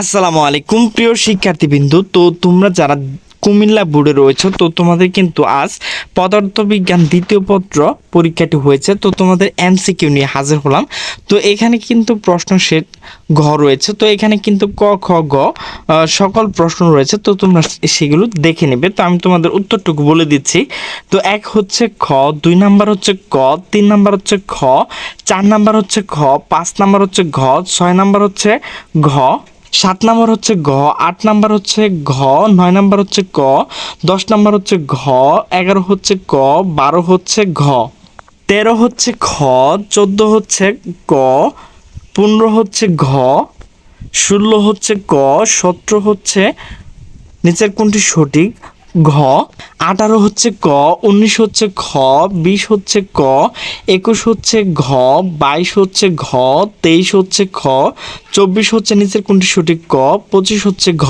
আসসালামু আলাইকুম, প্রিয় শিক্ষার্থীবৃন্দু। তো তোমরা যারা কুমিল্লা বোর্ডে রয়েছে, তো তোমাদের কিন্তু আজ পদার্থবিজ্ঞান দ্বিতীয় পত্র পরীক্ষাটি হয়েছে। তো তোমাদের এমসিকিউ নিয়ে হাজির হলাম। তো এখানে কিন্তু প্রশ্ন সেট ঘ রয়েছে। তো এখানে কিন্তু ক, খ, গ সকল প্রশ্ন রয়েছে। তো তোমরা সেগুলো দেখে নেবে। তো আমি তোমাদের উত্তরটুকু বলে দিচ্ছি। তো এক হচ্ছে খ, দুই নাম্বার হচ্ছে ক, তিন নাম্বার হচ্ছে খ, চার নাম্বার হচ্ছে খ, পাঁচ নাম্বার হচ্ছে ঘ, ছয় নাম্বার হচ্ছে ঘ সাত নাম্বার হচ্ছে ঘ, আট নাম্বার হচ্ছে ঘ, নয় নাম্বার হচ্ছে ক, দশ নাম্বার হচ্ছে ঘ, এগারো হচ্ছে ক, বারো হচ্ছে ঘ। তেরো হচ্ছে খ, চোদ্দ হচ্ছে ক, পনেরো হচ্ছে ঘ, ষোলো হচ্ছে ক, সতেরো হচ্ছে, নিচের কোনটি সঠিক? ঘ, আঠারো হচ্ছে ক, উনিশ হচ্ছে খ, বিশ হচ্ছে ক, একুশ হচ্ছে ঘ, বাইশ হচ্ছে ঘ, তেইশ হচ্ছে খ, চব্বিশ হচ্ছে নিচের কোনটি সঠিক ক, পঁচিশ হচ্ছে ঘ।